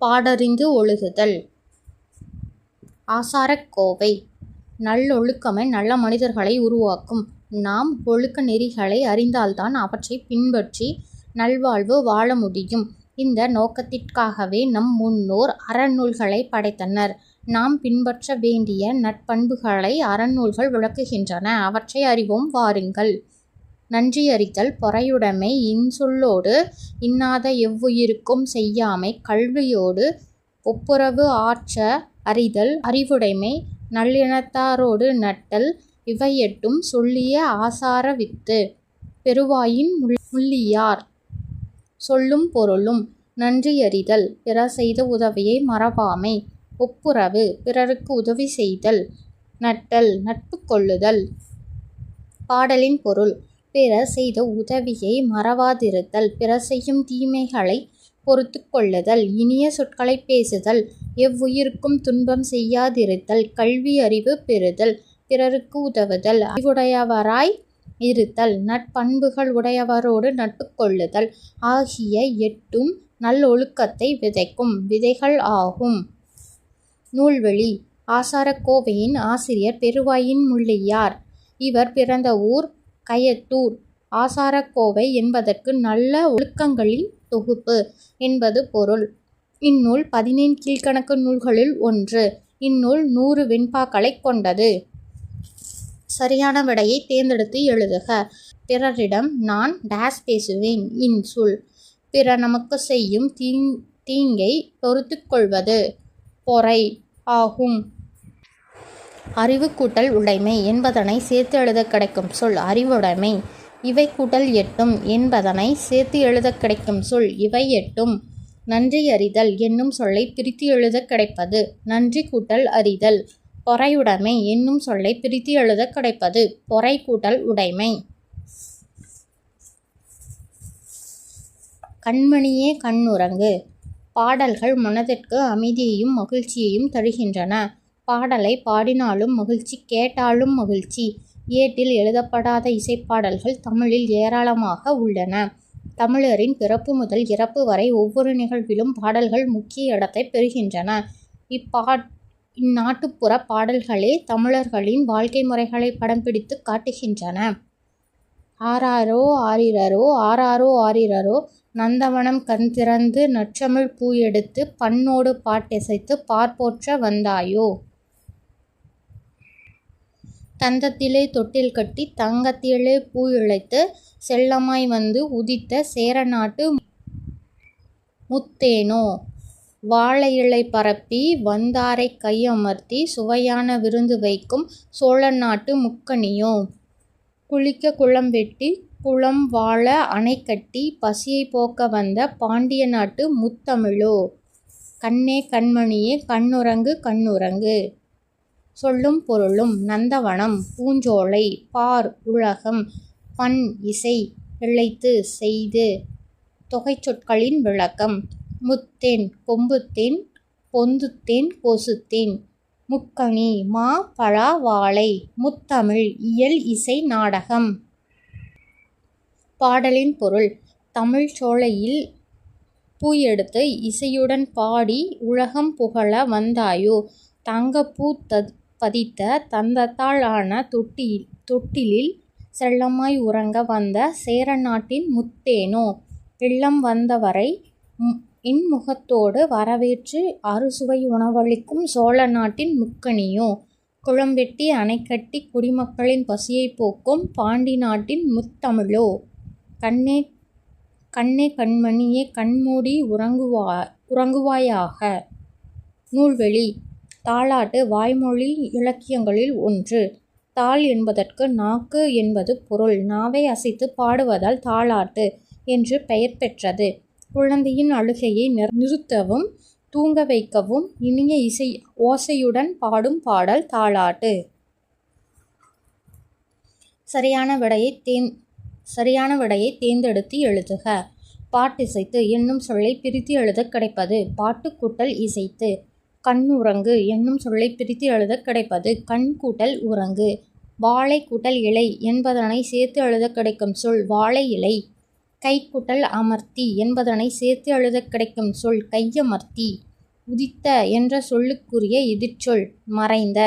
பாடறிந்து ஒழுகுதல். ஆசாரக்கோவை நல்லொழுக்கமே நல்ல மனிதர்களை உருவாக்கும். நாம் ஒழுக்க நெறிகளை அறிந்தால்தான் அவற்றை பின்பற்றி நல்வாழ்வு வாழ முடியும். இந்த நோக்கத்திற்காகவே நம் முன்னோர் அறநூல்களை படைத்தனர். நாம் பின்பற்ற வேண்டிய நற்பண்புகளை அறநூல்கள் விளக்குகின்றன. அவற்றை அறிவோம் வாருங்கள். நன்றியறிதல் பொறையுடைமை இன்சொல்லோடு இன்னாத எவ்வுயிர்க்கும் செய்யாமை கல்வியோடு ஒப்புரவு ஆற்ற அறிதல் அறிவுடைமை நல்லினத்தாரோடு நட்டல் இவையெட்டும் சொல்லிய ஆசார வித்து பெருவாயின் முள்ளியார் சொல்லும் பொருளும் நன்றியறிதல் பிறர் செய்த உதவியை மறவாமை ஒப்புரவு பிறருக்கு உதவி செய்தல் நட்டல் நட்பு கொள்ளுதல் பாடலின் பொருள் பிறர் செய்த உதவியை மறவாதிருத்தல் பிறர் செய்யும் தீமைகளை பொறுத்து கொள்ளுதல் இனிய சொற்களை பேசுதல் எவ்வுயிருக்கும் துன்பம் செய்யாதிருத்தல் கல்வி அறிவு பெறுதல் பிறருக்கு உதவுதல் அறிவுடையவராய் இருத்தல் நற்பண்புகள் உடையவரோடு நட்பு கொள்ளுதல் ஆகிய எட்டும் நல்லொழுக்கத்தை விதைக்கும் விதைகள் ஆகும். நூல்வெளி ஆசாரக்கோவையின் ஆசிரியர் பெருவாயின் முள்ளியார். இவர் பிறந்த ஊர் கயத்தூர் ஆசாரக்கோவை என்பதற்கு நல்ல ஒழுக்கங்களின் தொகுப்பு என்பது பொருள். இந்நூல் பதினேழு கீழ்க்கணக்கு நூல்களில் ஒன்று. இந்நூல் நூறு வெண்பாக்களை கொண்டது. சரியான விடையை தேர்ந்தெடுத்து எழுதுக. பிறரிடம் நான் டேஸ் பேசுவேன். இன்சொல். பிற நமக்கு செய்யும் தீங் தீங்கை பொறுத்து கொள்வது. பொறை. ஆகும். அறிவு கூட்டல் உடைமை என்பதனை சேர்த்து எழுத கிடைக்கும் சொல் அறிவுடைமை. இவை கூட்டல் எட்டும் என்பதனை சேர்த்து எழுத கிடைக்கும் சொல் இவை எட்டும். நன்றி அறிதல் என்னும் சொல்லை பிரித்து எழுத கிடைப்பது. நன்றி கூட்டல் அறிதல். பொறையுடைமை என்னும் சொல்லை பிரித்து எழுத கிடைப்பது. பொறை கூட்டல் உடைமை. கண்மணியே கண்ணுறங்கு. பாடல்கள் மனதிற்கு அமைதியையும் மகிழ்ச்சியையும் தருகின்றன. பாடலை பாடினாலும் மகிழ்ச்சி கேட்டாலும் மகிழ்ச்சி. ஏட்டில் எழுதப்படாத இசைப்பாடல்கள் தமிழில் ஏராளமாக உள்ளன. தமிழரின் பிறப்பு முதல் இறப்பு வரை ஒவ்வொரு நிகழ்விலும் பாடல்கள் முக்கிய இடத்தை பெறுகின்றன. இப்பா இந்நாட்டுப்புற பாடல்களே தமிழர்களின் வாழ்க்கை முறைகளை படம் பிடித்து காட்டுகின்றன. ஆராரோ ஆரிரரோ ஆராரோ ஆரிரரோ நந்தவனம் கண் திறந்து நற்றமிழ் பூ எடுத்து பண்ணோடு பாட்டிசைத்து பார்ப்போற்ற வந்தாயோ? தந்தத்திலே தொட்டில் கட்டி தங்கத்திலே பூ இழைத்து செல்லமாய் வந்து உதித்த சேரநாட்டு முத்தேனோ. வாழை இலை பரப்பி வந்தாரைக் கையமர்த்தி சுவையான விருந்து வைக்கும் சோழ நாட்டு முக்கணியோ. குளிக்க குளம் வெட்டி குளம் வாழ அணை கட்டி பசியைப் போக்க வந்த பாண்டிய நாட்டு முத்தமிழோ. கண்ணே கண்மணியே கண்ணுறங்கு கண்ணுறங்கு. சொல்லும் பொருளும் நந்தவனம் பூஞ்சோலை பார் உலகம் பண் இசை இழைத்து செய்து தொகைச்சொற்களின் விளக்கம். முத்தேன் கொம்புத்தேன் பொந்துத்தேன் கொசுத்தேன். முக்கணி மா பழா வாழை முத்தமிழ் இயல் இசை நாடகம். பாடலின் பொருள் தமிழ் சோலையில் பூ எடுத்து இசையுடன் பாடி உலகம் புகழ வந்தாயோ தங்கப்பூ த பதித்த தந்தத்தால் ஆன தொட்டில் தொட்டிலில் செல்லமாய் உறங்க வந்த சேர நாட்டின் முத்தேனோ? இல்லம் வந்தவரை இன்முகத்தோடு வரவேற்று அறுசுவை உணவளிக்கும் சோழ நாட்டின் முக்கணியோ? குளம்பெட்டி அணைக்கட்டி குடிமக்களின் பசியைப் போக்கும் பாண்டி நாட்டின் முத்தமிழோ? கண்ணே கண்ணே கண்மணியே கண்மூடி உறங்குவா உறங்குவாயாக? நூல்வெளி தாலாட்டு வாய்மொழி இலக்கியங்களில் ஒன்று. தாள் என்பதற்கு நாக்கு என்பது பொருள். நாவை அசைத்து பாடுவதால் தாலாட்டு என்று பெயர் பெற்றது. குழந்தையின் அழுகையை நிறுத்தவும் தூங்க வைக்கவும் இனிய இசை ஓசையுடன் பாடும் பாடல் தாலாட்டு சரியான விடையை தேன் சரியான விடையை தேர்ந்தெடுத்து எழுதுக. பாட்டிசைத்து என்னும் சொல்லை பிரித்து எழுத கிடைப்பது. பாட்டு கூட்டல் இசைத்து கண் உறங்கு என்னும் சொல்லை பிரித்து எழுத கிடைப்பது கண் கூட்டல் உறங்கு. வாழை கூட்டல் இலை என்பதனை சேர்த்து எழுத கிடைக்கும் சொல் வாழை இலை. கை கூட்டல் அமர்த்தி என்பதனை சேர்த்து எழுத கிடைக்கும் சொல் கையமர்த்தி. உதித்த என்ற சொல்லுக்குரிய எதிர்ச்சொல் மறைந்த.